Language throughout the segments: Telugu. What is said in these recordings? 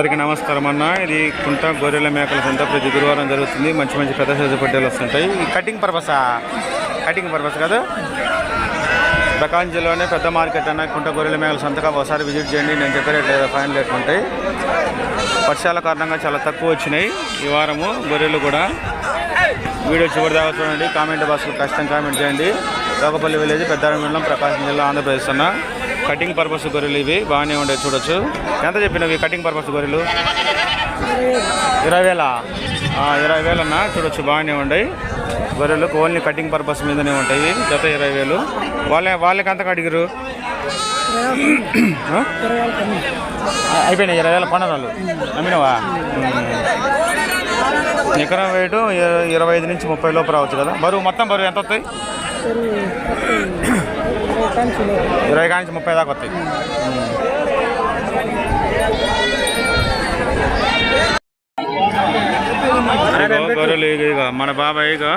అందరికీ నమస్కారం అన్న. ఇది కుంట గొర్రెల మేకల సంత ప్రతి గురువారం జరుగుతుంది. మంచి మంచి పెద్ద సైజు పట్టేలు వస్తుంటాయి. ఈ కటింగ్ పర్పసా కటింగ్ పర్పస్ కదా? ప్రకాశం జిల్లాలోనే పెద్ద మార్కెట్ అన్న. కుంట గొర్రెల మేకల సంతగా ఒకసారి విజిట్ చేయండి. నేను చెప్పే రేట్లు లేదా ఫైనల్ రేట్లు ఉంటాయి. వర్షాల కారణంగా చాలా తక్కువ వచ్చినాయి ఈ వారము. గొర్రెలు కూడా. వీడియో చివరి దాకా చూడండి. కామెంట్ బాక్స్లో కష్టం కామెంట్ చేయండి. లోకపల్లి విలేజ్ పెద్దారం మండలం ప్రకాశం జిల్లా ఆంధ్రప్రదేశ్ అన్న. కటింగ్ పర్పస్ గొర్రెలు ఇవి. బాగానే ఉండే చూడొచ్చు. ఎంత చెప్పినవి కటింగ్ పర్పస్ గొర్రెలు? ఇరవై వేల? ఇరవై వేలు అన్న చూడొచ్చు బాగానే ఉన్నాయి గొర్రెలు ఓన్లీ కటింగ్ పర్పస్ మీదనే ఉంటాయి. జత ఇరవై వేలు. వాళ్ళే వాళ్ళకి ఎంతకు అడిగారు? అయిపోయినాయి ఇరవై వేల కొనరాలు అమ్మినవా? ఎకరం వెయిట్ ఇర- ఇరవై ఐదు నుంచి ముప్పై లోపు రావచ్చు కదా. బరువు మొత్తం బరువు ఎంత వస్తాయి ఇరవై కాడి నుంచి ముప్పై దాకా వస్తాయి. గొర్రెలు మన బాబాయ్ ఇగో.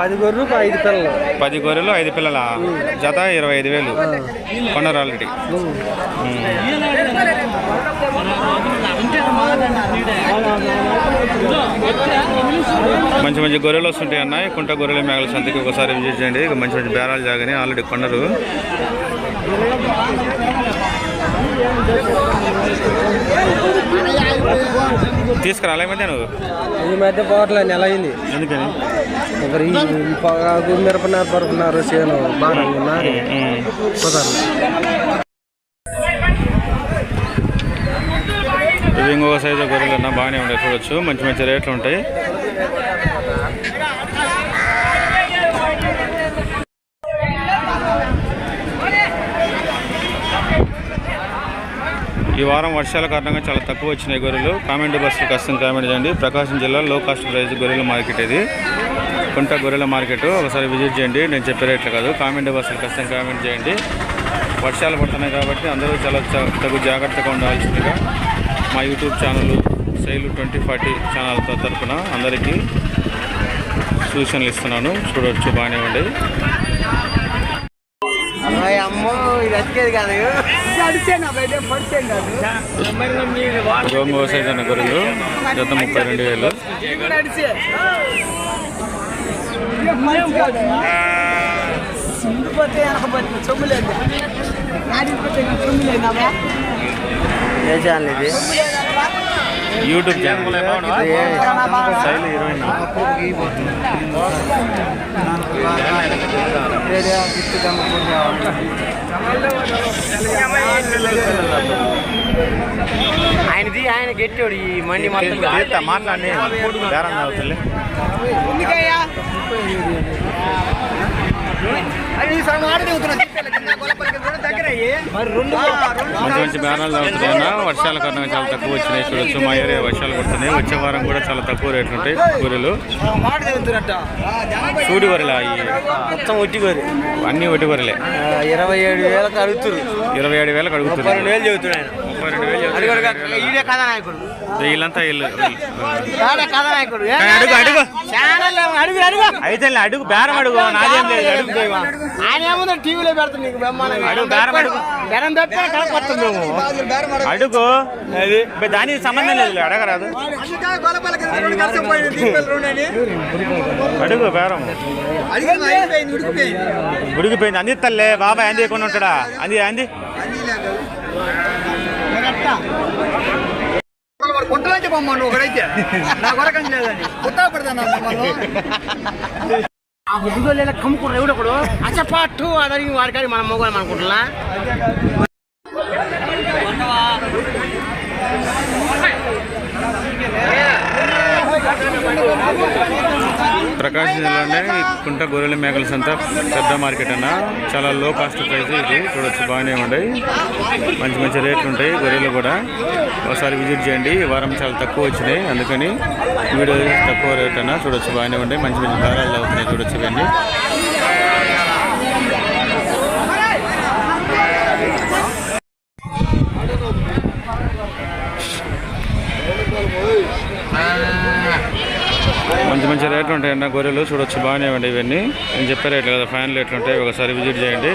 పది గొర్రెలు ఐదు పిల్లలు. పది గొర్రెలు ఐదు పిల్లల జత ఇరవై ఐదు వేలు కొన్నారు ఆల్రెడీ. మంచి మంచి గొర్రెలు వస్తుంటాయి అన్న. కుంట గొర్రెలు మేకల సంతకి ఒకసారి విజిట్ చేయండి. మంచి మంచి బేరాలు జాగని ఆల్రెడీ కొన్నారు. తీసుకురాలే మధ్య నువ్వు? ఈ మధ్య పోవట్లే నెల అయింది. ఎందుకని? ఒకరు పొగాకు మిరపనారు పరుపున్నారు చేను బాగా. కుదరదు ఇవి ఇంకొక సైజు గొర్రెలు అన్న బాగానే ఉంటాయి చూడొచ్చు. మంచి మంచి రేట్లు ఉంటాయి. వారం వర్షాల కారణంగా చాలా తక్కువ వచ్చినాయి గొర్రెలు. కామెంట్ బస్సులు కష్టం కామెంట్ చేయండి. ప్రకాశం జిల్లా లో కాస్ట్ ప్రైస్ గొర్రెల మార్కెట్ ఇది. కుంట గొర్రెల మార్కెట్. ఒకసారి విజిట్ చేయండి. నేను చెప్పే రేట్లు కాదు. కామెంట్ బస్సులు కష్టం కామెంట్ చేయండి. వర్షాలు పడుతున్నాయి కాబట్టి అందరూ చాలా తగు జాగ్రత్తగా ఉండాల్సిందిగా మా YouTube channel Sailu twenty forty ఛానల్తో తరపున అందరికీ సూచనలు ఇస్తున్నాను. చూడవచ్చు బాగానే ఉండేది అమ్మో ఇది అతికేది కాదు. గోంగూర సైజ్ అన్న గొర్రెలు. జత ముప్పై రెండు వేలు. ఏ ఛానల్ ఇది? YouTube channel. శైలు నాలుగు ఆయనది ఆయన గట్టాడు ఈ మండి మొత్తం. మాట్లాడి. బేరం తాగుతులే మంచి మంచి బేరాలు తాగుతున్నాయన్నా వర్షాల కారణంగా చాలా తక్కువ వచ్చినాయి. చూడొచ్చు మా ఏరియా వర్షాలు పడుతున్నాయి. వచ్చే వారం కూడా చాలా తక్కువ రేట్లు ఉంటాయి గొర్రెలు సూడి గొర్రెలా మొత్తం ఒట్టి గొర్రె అన్ని ఒట్టి గొర్రెలే ఇరవై ఏడు వేలకు అడుగుతురు ఇరవై ఏడు వేలకు ముప్పై అడుగుతున్నారు రెండు వేలు వీళ్ళంతా అడుగు, అడుగు. అడుగు అయితే అడుగు బేరం అడుగు. నాదేం లేదు అడుగు. ఆయన ఏముందో? టీవీలో పెడతాం నీకు బేరం తప్ప కడపడుతుంది మేము అడుగు. అది దానికి సంబంధం లేదు అడగరాదు. అడుగు బేరం. ఉడికిపోయింది. అందిస్తలే బాబాయ్ అంది ఎక్కువ ఉంటాడా? అంది అంది. కుంటలోంచి పొమ్మను ఒకడైతే నా కొరకం లేదని. కుట్టా పెడతాను ಹುಡುಗಲೆಲ್ಲ ಕಮ್ಮಿ ಕೊಡ್ರಿ ಇವ್ರು ಕೊಡು ಅಚಪಾಟು ಅದ್ರ ಹಿಂಗೆ ವಾರ್ಕಾರಿ ಮನ ಮಗು ಮಾಡ್ಕೊಡ್ರಲ್ಲ Thank ప్రకాశం జిల్లాలోనే కుంట గొర్రెల మేకల సంత పెద్ద మార్కెట్ అన్న. చాలా లో కాస్ట్ ప్రైస్ ఇది. చూడొచ్చు బాగానే ఉన్నాయి. మంచి మంచి రేట్లు ఉంటాయి గొర్రెలు కూడా. ఒకసారి విజిట్ చేయండి. ఈ వారం చాలా తక్కువ వచ్చినాయి. అందుకని వీడియో తక్కువ రేట్ అన్న. చూడొచ్చు బాగానే ఉంటాయి మంచి మంచి దారాలు అవుతున్నాయి చూడొచ్చు ఇవన్నీ. మంచి మంచి రేట్లు ఉంటాయండి గొర్రెలు. చూడొచ్చు బాగానే ఉండి ఇవన్నీ. నేను చెప్పే రేట్లు కదా ఫైనల్ రేట్లు ఉంటాయి. ఒకసారి విజిట్ చేయండి.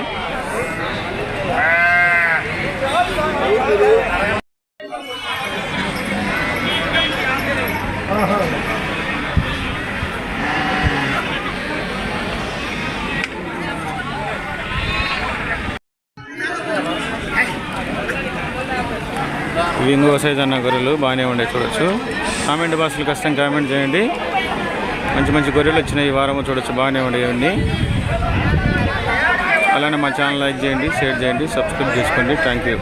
ఇవి ఇంకో సైజ్ అన్న గొర్రెలు బాగానే ఉండే చూడొచ్చు. కామెంట్ బాక్స్లో కష్టం కామెంట్ చేయండి. మంచి మంచి గొర్రెలు వచ్చినాయి. ఈ వారం చూడొచ్చు. బాగానే ఉండే ఇవన్నీ. అలానే మా ఛానల్ లైక్ చేయండి షేర్ చేయండి సబ్స్క్రైబ్ చేసుకోండి. Thank you.